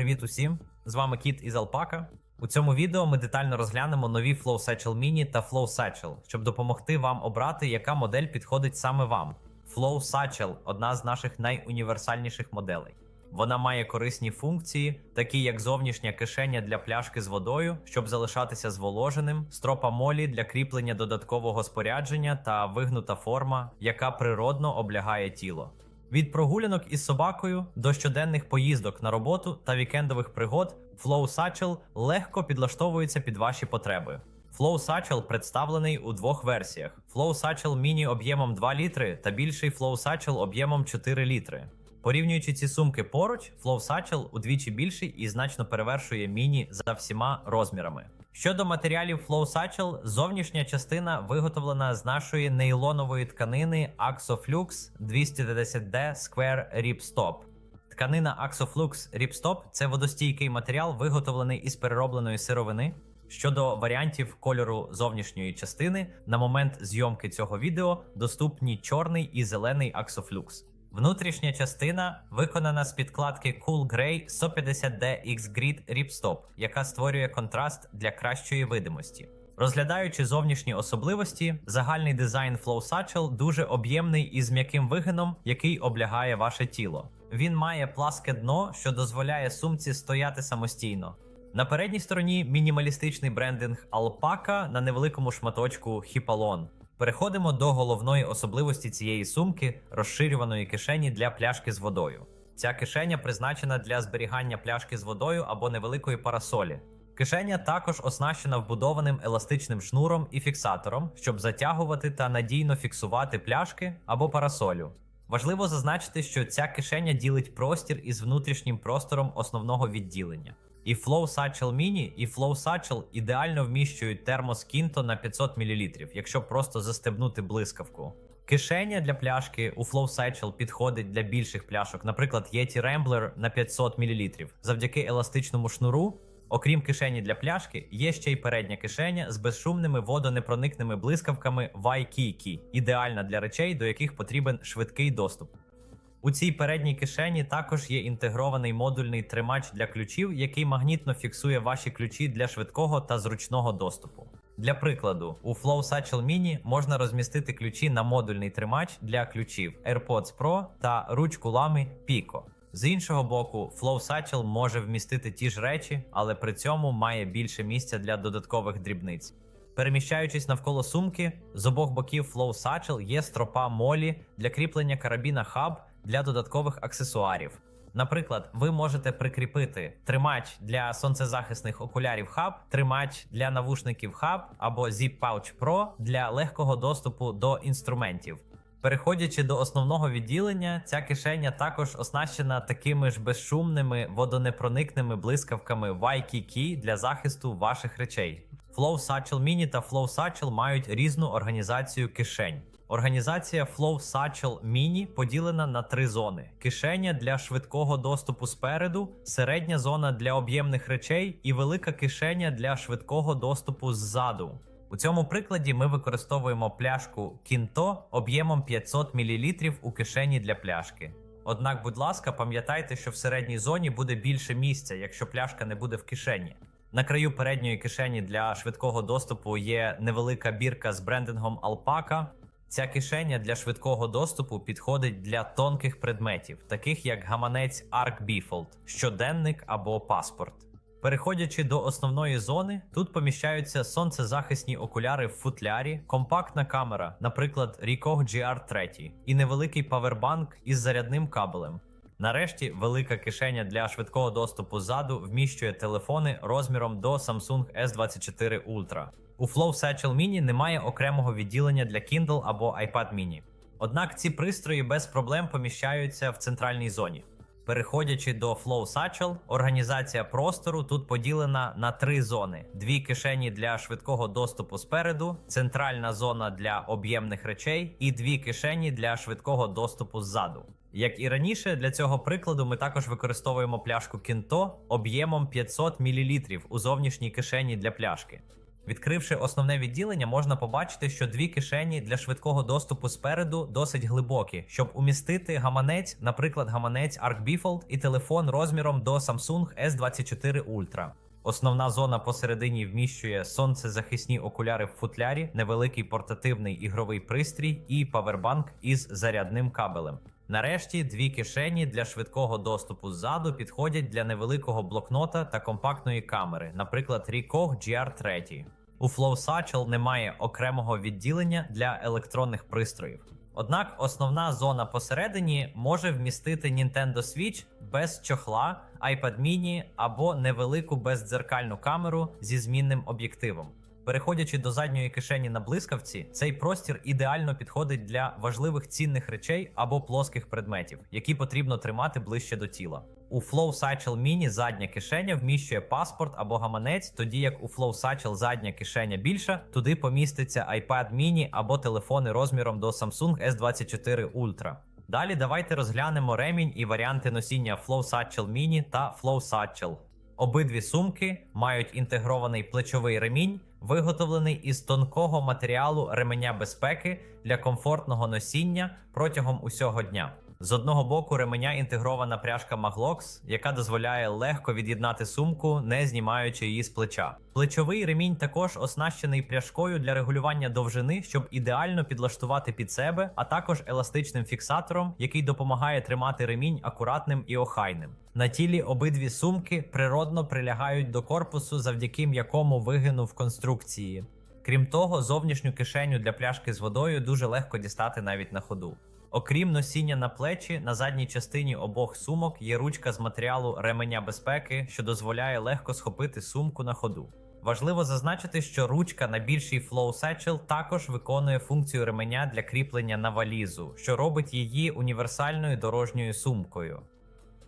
Привіт усім! З вами Кіт із Alpaca. У цьому відео ми детально розглянемо нові Flow Satchel Mini та Flow Satchel, щоб допомогти вам обрати, яка модель підходить саме вам. Flow Satchel – одна з наших найуніверсальніших моделей. Вона має корисні функції, такі як зовнішня кишеня для пляшки з водою, щоб залишатися зволоженим, стропа молі для кріплення додаткового спорядження та вигнута форма, яка природно облягає тіло. Від прогулянок із собакою до щоденних поїздок на роботу та вікендових пригод Flow Satchel легко підлаштовується під ваші потреби. Flow Satchel представлений у двох версіях: Flow Satchel Mini об'ємом 2 літри та більший Flow Satchel об'ємом 4 літри. Порівнюючи ці сумки поруч, Flow Satchel удвічі більший і значно перевершує міні за всіма розмірами. Щодо матеріалів Flow Satchel, зовнішня частина виготовлена з нашої нейлонової тканини Axoflux 210D Square Ripstop. Тканина Axoflux Ripstop – це водостійкий матеріал, виготовлений із переробленої сировини. Щодо варіантів кольору зовнішньої частини, на момент зйомки цього відео доступні чорний і зелений Axoflux. Внутрішня частина виконана з підкладки Cool Grey 150D X Grid Ripstop, яка створює контраст для кращої видимості. Розглядаючи зовнішні особливості, загальний дизайн Flow Satchel дуже об'ємний і з м'яким вигином, який облягає ваше тіло. Він має пласке дно, що дозволяє сумці стояти самостійно. На передній стороні мінімалістичний брендинг Alpaca на невеликому шматочку Hipalon. Переходимо до головної особливості цієї сумки розширюваної кишені для пляшки з водою. Ця кишеня призначена для зберігання пляшки з водою або невеликої парасолі. Кишеня також оснащена вбудованим еластичним шнуром і фіксатором, щоб затягувати та надійно фіксувати пляшки або парасолю. Важливо зазначити, що ця кишеня ділить простір із внутрішнім простором основного відділення. І Flow Satchel Mini, і Flow Satchel ідеально вміщують термос Kinto на 500 мл, якщо просто застебнути блискавку. Кишеня для пляшки у Flow Satchel підходить для більших пляшок, наприклад, Yeti Rambler на 500 мл. Завдяки еластичному шнуру, окрім кишені для пляшки, є ще й передня кишеня з безшумними водонепроникними блискавками Waikiki, ідеальна для речей, до яких потрібен швидкий доступ. У цій передній кишені також є інтегрований модульний тримач для ключів, який магнітно фіксує ваші ключі для швидкого та зручного доступу. Для прикладу, у Flow Satchel Mini можна розмістити ключі на модульний тримач для ключів AirPods Pro та ручку лами Pico. З іншого боку, Flow Satchel може вмістити ті ж речі, але при цьому має більше місця для додаткових дрібниць. Переміщаючись навколо сумки, з обох боків Flow Satchel є стропа молі для кріплення карабіна Hub для додаткових аксесуарів. Наприклад, ви можете прикріпити тримач для сонцезахисних окулярів Hub, тримач для навушників Hub або Zip Pouch Pro для легкого доступу до інструментів. Переходячи до основного відділення, ця кишеня також оснащена такими ж безшумними водонепроникними блискавками Waikiki для захисту ваших речей. Flow Satchel Mini та Flow Satchel мають різну організацію кишень. Організація Flow Satchel Mini поділена на три зони: кишеня для швидкого доступу спереду, середня зона для об'ємних речей і велика кишеня для швидкого доступу ззаду. У цьому прикладі ми використовуємо пляшку Kinto об'ємом 500 мл у кишені для пляшки. Однак, будь ласка, пам'ятайте, що в середній зоні буде більше місця, якщо пляшка не буде в кишені. На краю передньої кишені для швидкого доступу є невелика бірка з брендингом Alpaca. Ця кишеня для швидкого доступу підходить для тонких предметів, таких як гаманець Arc Bifold, щоденник або паспорт. Переходячи до основної зони, тут поміщаються сонцезахисні окуляри в футлярі, компактна камера, наприклад, Ricoh GR3, і невеликий павербанк із зарядним кабелем. Нарешті велика кишеня для швидкого доступу ззаду вміщує телефони розміром до Samsung S24 Ultra. У Flow Satchel Mini немає окремого відділення для Kindle або iPad mini. Однак ці пристрої без проблем поміщаються в центральній зоні. Переходячи до Flow Satchel, організація простору тут поділена на три зони: дві кишені для швидкого доступу спереду, центральна зона для об'ємних речей і дві кишені для швидкого доступу ззаду. Як і раніше, для цього прикладу ми також використовуємо пляшку Kinto об'ємом 500 мл у зовнішній кишені для пляшки. Відкривши основне відділення, можна побачити, що дві кишені для швидкого доступу спереду досить глибокі, щоб умістити гаманець, наприклад, гаманець Arc Bifold і телефон розміром до Samsung S24 Ultra. Основна зона посередині вміщує сонцезахисні окуляри в футлярі, невеликий портативний ігровий пристрій і павербанк із зарядним кабелем. Нарешті дві кишені для швидкого доступу ззаду підходять для невеликого блокнота та компактної камери, наприклад, Ricoh GR3. У Flow Satchel немає окремого відділення для електронних пристроїв. Однак основна зона посередині може вмістити Nintendo Switch без чохла, iPad mini або невелику бездзеркальну камеру зі змінним об'єктивом. Переходячи до задньої кишені на блискавці, цей простір ідеально підходить для важливих цінних речей або плоских предметів, які потрібно тримати ближче до тіла. У Flow Satchel Mini задня кишеня вміщує паспорт або гаманець, тоді як у Flow Satchel задня кишеня більша, туди поміститься iPad mini або телефони розміром до Samsung S24 Ultra. Далі давайте розглянемо ремінь і варіанти носіння Flow Satchel Mini та Flow Satchel. Обидві сумки мають інтегрований плечовий ремінь, виготовлений із тонкого матеріалу ременя безпеки для комфортного носіння протягом усього дня. З одного боку ременя інтегрована пряжка Maglox, яка дозволяє легко від'єднати сумку, не знімаючи її з плеча. Плечовий ремінь також оснащений пряжкою для регулювання довжини, щоб ідеально підлаштувати під себе, а також еластичним фіксатором, який допомагає тримати ремінь акуратним і охайним. На тілі обидві сумки природно прилягають до корпусу, завдяки м'якому вигину в конструкції. Крім того, зовнішню кишеню для пляшки з водою дуже легко дістати навіть на ходу. Окрім носіння на плечі, на задній частині обох сумок є ручка з матеріалу ременя безпеки, що дозволяє легко схопити сумку на ходу. Важливо зазначити, що ручка на більшій Flow Satchel також виконує функцію ременя для кріплення на валізу, що робить її універсальною дорожньою сумкою.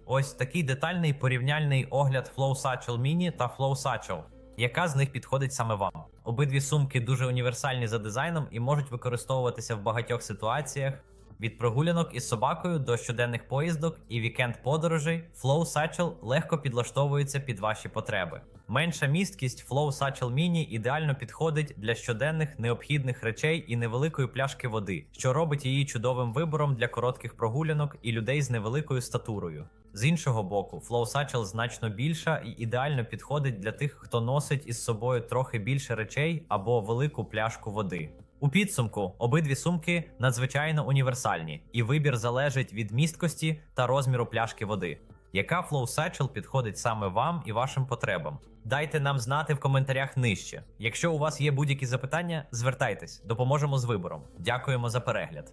Ось такий детальний порівняльний огляд Flow Satchel Mini та Flow Satchel. Яка з них підходить саме вам? Обидві сумки дуже універсальні за дизайном і можуть використовуватися в багатьох ситуаціях. Від прогулянок із собакою до щоденних поїздок і вікенд подорожей Flow Satchel легко підлаштовується під ваші потреби. Менша місткість Flow Satchel Mini ідеально підходить для щоденних необхідних речей і невеликої пляшки води, що робить її чудовим вибором для коротких прогулянок і людей з невеликою статурою. З іншого боку, Flow Satchel значно більша і ідеально підходить для тих, хто носить із собою трохи більше речей або велику пляшку води. У підсумку обидві сумки надзвичайно універсальні, і вибір залежить від місткості та розміру пляшки води. Яка Flow Satchel підходить саме вам і вашим потребам? Дайте нам знати в коментарях нижче. Якщо у вас є будь-які запитання, звертайтесь, допоможемо з вибором. Дякуємо за перегляд.